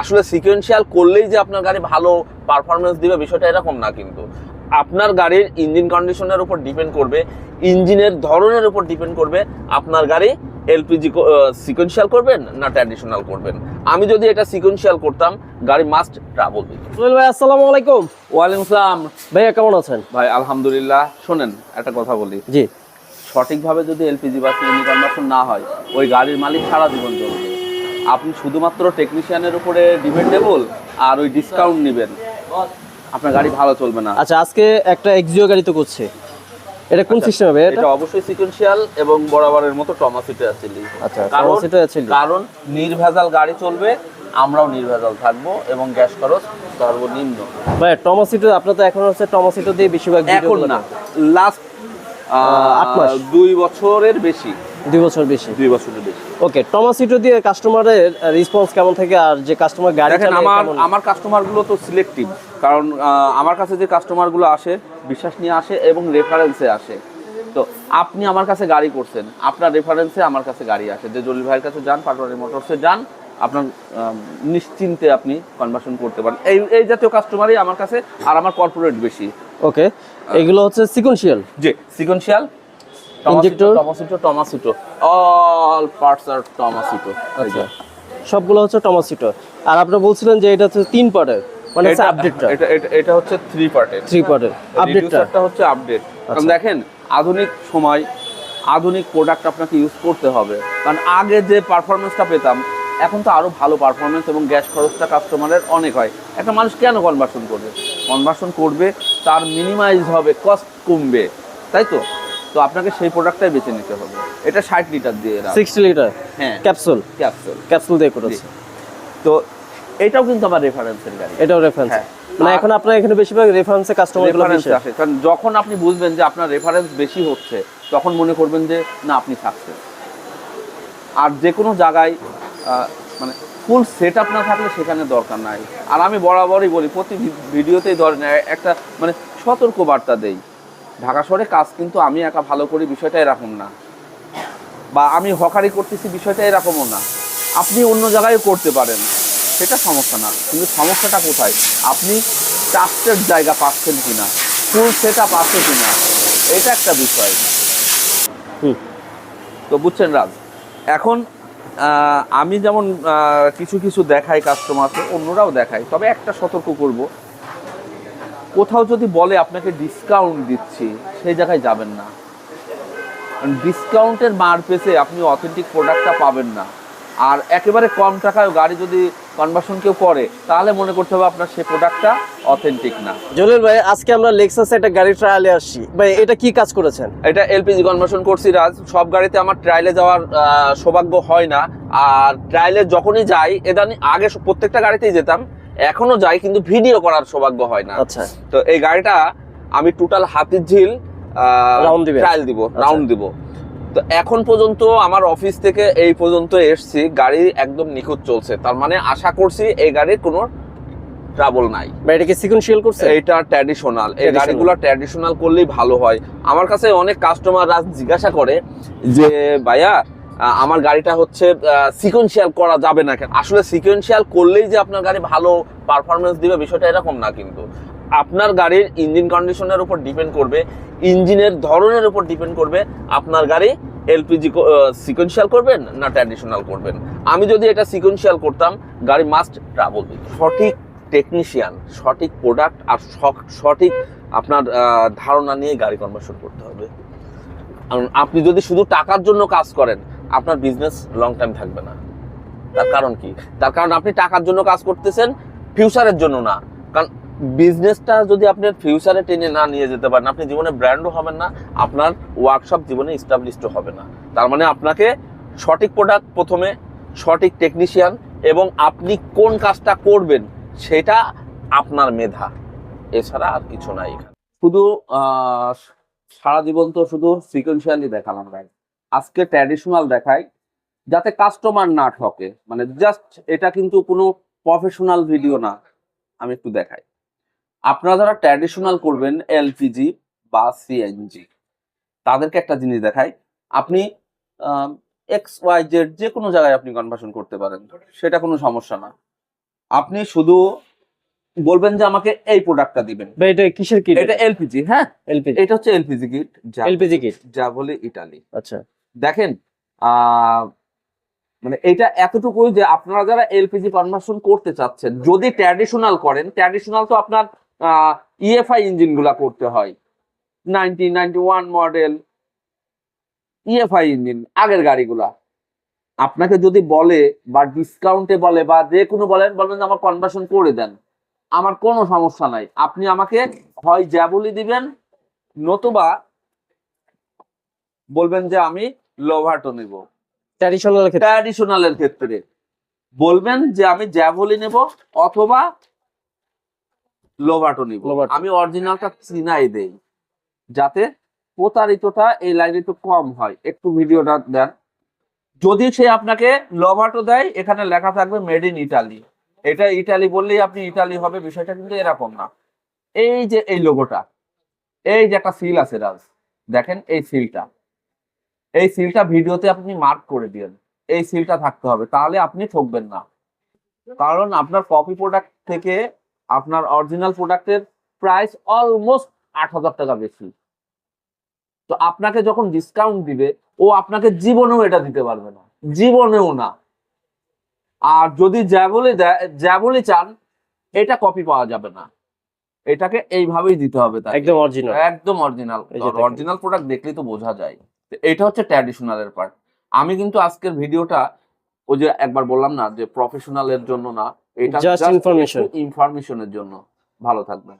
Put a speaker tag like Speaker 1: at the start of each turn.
Speaker 1: আসলে সিকোয়েন্সিয়াল করলেই যে আপনার গাড়ি ভালো পারফরমেন্স দিবে বিষয়টা এরকম না কিন্তু। আপনার গাড়ির ইঞ্জিন কন্ডিশনের উপর ডিপেন্ড করবে ইঞ্জিনের ধরনের উপর ডিপেন্ড করবে আপনার গাড়ি এলপিজি সিকোয়েন্সিয়াল করবেন না ট্র্যাডিশনাল করবেন। আমি যদি এটা সিকোয়েন্সিয়াল করতাম গাড়ি মাস্ট ট্রাভেল দিত
Speaker 2: সোহেল ভাই আসসালামু আলাইকুম।
Speaker 1: ওয়ালাইকুম আসসালাম
Speaker 2: ভাইয়া কেমন আছেন?
Speaker 1: ভাই আলহামদুলিল্লাহ। শোনেন একটা কথা বলি।
Speaker 2: জি।
Speaker 1: সঠিকভাবে যদি এলপিজি বা সিএনজি কনভার্সন না হয় ওই গাড়ির মালিক সারা জীবন চলবে আপনি শুধুমাত্র টেকনিশিয়ানের উপরে ডিপেন্ডেবল আর ওই ডিসকাউন্ট নেবেন। আপনার গাড়ি ভালো চলবে না।
Speaker 2: আচ্ছা আজকে একটা এক্সিও গাড়ি তো করছে। এটা কোন সিস্টেম হবে? এটা
Speaker 1: অবশ্যই সিকোয়েন্সিয়াল এবং বরাবরের মতো টমাসিটে আছে
Speaker 2: আচ্ছা
Speaker 1: কারণ
Speaker 2: টমাসিটো আছে
Speaker 1: কারণ নির্ভেজাল গাড়ি চলবে আমরাও নির্ভেজাল থাকব এবং গ্যাস খরচ সর্বনিম্ন।
Speaker 2: ভাই টমাসিটো আপনার তো এখন হচ্ছে টমাসিটো দিয়ে বেশিরভাগ
Speaker 1: এখন না লাস্ট
Speaker 2: আট মাস।
Speaker 1: দুই বছরের বেশি।
Speaker 2: দুই বছর বেশি?
Speaker 1: দুই বছরের বেশি।
Speaker 2: ওকে টমাসিটো দিয়ে কাস্টমারের রেসপন্স কেমন থাকে আর যে কাস্টমার গাড়ি
Speaker 1: দেখেন আমার আমার কাস্টমারগুলো তো সিলেক্টিভ কারণ আমার কাছে যে কাস্টমারগুলো আসে বিশ্বাস নিয়ে আসে এবং রেফারেন্সে আসে। তো আপনি আমার কাছে গাড়ি করছেন আপনার রেফারেন্সে আমার কাছে গাড়ি আসে। যে জলিল ভাইয়ের কাছে যান পাটোয়ারি মোটরসে যান আপনার নিশ্চিন্তে আপনি কনভার্সন করতে পারেন। এই এই জাতীয় কাস্টমারই আমার কাছে আর আমার কর্পোরেট বেশি।
Speaker 2: ওকে এগুলো হচ্ছে সিকোয়েন্সিয়াল
Speaker 1: যে sequential
Speaker 2: Injector?
Speaker 1: Tomasetto Tomasetto all parts আর টমাসিটো
Speaker 2: আচ্ছা। সবগুলো হচ্ছে টমাসিটো আর আপনি বলছিলেন যে এটা হচ্ছে তিন পার্টের মানে হচ্ছে আপডেটটা
Speaker 1: এটা এটা হচ্ছে থ্রি পার্টের।
Speaker 2: থ্রি পার্টের। আপডেটটা
Speaker 1: হচ্ছে আপডেট কারণ
Speaker 2: আচ্ছা।
Speaker 1: দেখেন আধুনিক সময় আধুনিক প্রোডাক্ট আপনাকে ইউজ করতে হবে। কারণ আগে যে পারফরমেন্সটা পেতাম এখন তো আরও ভালো পারফরমেন্স এবং গ্যাস খরচটা কাস্টমারের অনেক হয়। একটা মানুষ কেন কনভার্সন করবে? কনভার্সন করবে তার মিনিমাইজ হবে কস্ট কমবে। তাই তো? তো আপনাকে সেই প্রোডাক্টটাই বেছে নিতে হবে। এটা ষাট লিটার দিয়ে
Speaker 2: সিক্সটি লিটার
Speaker 1: হ্যাঁ
Speaker 2: ক্যাপসুল
Speaker 1: ক্যাপসুল
Speaker 2: ক্যাপসুল দিয়ে করেছে।
Speaker 1: তো এটাও কিন্তু আমার রেফারেন্সের গাড়ি।
Speaker 2: এটাও রেফারেন্স
Speaker 1: হ্যাঁ।
Speaker 2: মানে এখন আপনার এখানে বেশিরভাগ রেফারেন্সে
Speaker 1: কাস্টমারগুলো
Speaker 2: বেশি
Speaker 1: আসে। কারণ যখন আপনি বুঝবেন যে আপনার রেফারেন্স বেশি হচ্ছে তখন মনে করবেন যে না আপনি সাকসেস আর যে কোনো জায়গায় মানে ফুল সেট আপ না থাকলে সেখানে দরকার নাই। আর আমি বরাবরই বলি প্রতি ভিডিওতেই ধরেন একটা মানে সতর্ক বার্তা দেই। ঢাকা শহরে কাজ কিন্তু আমি একা ভালো করি বিষয়টা এরকম না। বা আমি হকারি করতেছি বিষয়টা এরকমও না। আপনি অন্য জায়গায় করতে পারেন সেটা সমস্যা না। কিন্তু সমস্যাটা কোথায়? আপনি ট্রাস্টের জায়গা পাচ্ছেন কি না ফুল সেট আপ আছে কিনা? এটা একটা বিষয়।
Speaker 2: হুম।
Speaker 1: তো বুঝছেন রাজ? এখন আমি যেমন কিছু কিছু দেখাই কাস্টমারকে অন্যরাও দেখাই তবে একটা সতর্ক করব কোথাও যদি বলে আপনাকে ডিসকাউন্ট দিচ্ছি সেই জায়গায় যাবেন না। ডিসকাউন্টের মার পেছে আপনি অথেন্টিক প্রোডাক্টটা পাবেন না। আর একেবারে কম টাকায় গাড়ি যদি কনভার্সন কেউ করে তাহলে মনে করতে হবে আপনার সেই প্রোডাক্টটা অথেন্টিক না।
Speaker 2: জলিল ভাই আজকে আমরা লেক্সাসে একটা গাড়ি ট্রায়ালে আসছি। ভাই এটা কি কাজ করেছেন?
Speaker 1: এটা এলপিজি কনভার্সন করছি রাজ। সব গাড়িতে আমার ট্রায়ালে যাওয়ার সৌভাগ্য হয় না। আর ট্রায়ালে যখনই যাই এদানি আগে প্রত্যেকটা গাড়িতেই যেতাম। এখনও যাই কিন্তু ভিডিও করার সৌভাগ্য হয় না।
Speaker 2: আচ্ছা।
Speaker 1: তো এই গাড়িটা আমি টোটাল হাতির ঝিল
Speaker 2: দিবেন?
Speaker 1: ট্রায়াল দিব
Speaker 2: আচ্ছা।
Speaker 1: রাউন্ড দিব। তো এখন পর্যন্ত আমার অফিস থেকে এই পর্যন্ত এসছি গাড়ি একদম নিখুঁত চলছে। তার মানে আশা করছি এই গাড়ির কোনো ট্রাবল নাই।
Speaker 2: ভাই এটা কি সিকোয়েন্সিয়াল করছে?
Speaker 1: এইটা ট্র্যাডিশনাল এই গাড়িগুলো ট্র্যাডিশনাল করলেই ভালো হয়। আমার কাছে অনেক কাস্টমাররা জিজ্ঞাসা করে যে ভাইয়া আমার গাড়িটা হচ্ছে সিকোয়েন্সিয়াল করা যাবে না কেন? আসলে সিকোয়েন্সিয়াল করলেই যে আপনার গাড়ি ভালো পারফরমেন্স দিবে বিষয়টা এরকম না কিন্তু। আপনার গাড়ির ইঞ্জিন কন্ডিশনের উপর ডিপেন্ড করবে ইঞ্জিনের ধরনের উপর ডিপেন্ড করবে, আপনার গাড়ি এলপিজি সিকোয়েন্সিয়াল করবেন না ট্র্যাডিশনাল করবেন। আমি যদি এটা সিকোয়েন্সিয়াল করতাম, গাড়ি মাস্ট ট্রাভেল সঠিক টেকনিশিয়ান সঠিক প্রোডাক্ট আর সঠিক আপনার ধারণা নিয়ে গাড়ি কনভার্সন করতে হবে। কারণ আপনি যদি শুধু টাকার জন্য কাজ করেন আপনার বিজনেস লং টাইম থাকবে না। তার কারণ কি? তার কারণ আপনি টাকার জন্য কাজ করতেছেন ফিউচারের জন্য না। কারণ বিজনেসটা যদি আপনার ফিউচারে টেনে না নিয়ে যেতে পারেন, আপনি জীবনে ব্র্যান্ডও হবেন না, আপনার ওয়ার্কশপ জীবনে ইস্টাবলিশডও হবে না। তার মানে আপনাকে সঠিক প্রোডাক্ট প্রথমে, সঠিক টেকনিশিয়ান এবং আপনি কোন কাজটা করবেন, সেটা আপনার মেধা। এছাড়া আর কিছু নাই শুধু সারা জীবন তো শুধু সিকোয়েন্সিয়ালি দেখালাম ভাই আজকে ট্র্যাডিশনাল দেখাই যাতে কাস্টমার না ঠকে। মানে জাস্ট এটা কিন্তু কোনো প্রফেশনাল ভিডিও না আমি একটু দেখাই। আপনারা যারা ট্র্যাডিশনাল করবেন এলপিজি বা সিএনজি তাদেরকে একটা জিনিস দেখাই। আপনি এক্স ওয়াই জেড যে কোনো জায়গায় আপনি কনভার্সন করতে পারেন সেটা কোনো সমস্যা না। আপনি শুধু বলবেন যে আমাকে এই প্রোডাক্টটা দিবেন।
Speaker 2: ভাই এটা কিসের কিট
Speaker 1: এটা এলপিজি হ্যাঁ?
Speaker 2: এলপিজি
Speaker 1: এটা হচ্ছে এলপিজি কিট
Speaker 2: এলপিজি কিট
Speaker 1: যা বলে ইটালি
Speaker 2: আচ্ছা।
Speaker 1: দেখেন মানে এটা এতটুকুই যে আপনারা যারা এলপিজি কনভার্সন করতে চাচ্ছেন, যদি ট্র্যাডিশনাল করেন ট্র্যাডিশনাল তো আপনার ইএফআই ইঞ্জিনগুলা করতে হয়। Ninety one model EFI engine আগের গাড়িগুলা। আপনাকে যদি বলে বা ডিসকাউন্টে বলে বা যে কোনো বলেন বলবেন যে আমার কনভার্সন করে দেন। আমার কোনো সমস্যা নাই। আপনি আমাকে হয় জ্যাবলি দিবেন, নতুবা বলবেন যে আমি লোভাটো নেব।
Speaker 2: ট্র্যাডিশনাল ক্ষেত্রে।
Speaker 1: ট্র্যাডিশনালের ক্ষেত্রে। বলবেন যে আমি জ্যাভলি নেব অথবা লোভাটো নিব। আমি অরিজিনালটা চিনাই দেই যাতে প্রতারিতটা এই লাইনে একটু কম হয়। একটু ভিডিওটা দেন। যদি সে আপনাকে লোভাটো দেয় এখানে লেখা থাকবে মেড ইন ইটালি এটা ইটালি বললেই আপনি ইটালি হবে বিষয়টা কিন্তু এরকম না। এই যে এই লোগোটা এই যে একটা সিল আছে রাজ দেখেন এই সিলটা এই সিলটা ভিডিওতে আপনি মার্ক করে দিন এই সিলটা থাকতে হবে তাহলে আপনি ঠকবেন না। কারণ আপনার কপি প্রোডাক্ট থেকে আপনার অরিজিনাল প্রোডাক্টের প্রাইস অলমোস্ট আট হাজার টাকা বেশি। তো আপনাকে যখন ডিসকাউন্ট দিবে ও আপনাকে জীবনেও এটা দিতে পারবে না। জীবনেও না। আর যদি জ্যাবলি দেয় জ্যাবলি চান এটা কপি পাওয়া যাবে না। এটাকে এইভাবেই দিতে হবে
Speaker 2: একদম অরিজিনাল
Speaker 1: একদম অরিজিনাল অরিজিনাল প্রোডাক্ট দেখলেই তো বোঝা যায়। তো এটা হচ্ছে ট্র্যাডিশনালের পার্ট আমি কিন্তু আজকের ভিডিওটা ওই যে একবার বললাম না যে প্রফেশনালের জন্য না এটা
Speaker 2: জাস্ট ইনফরমেশন
Speaker 1: ইনফরমেশনের জন্য। ভালো থাকবেন।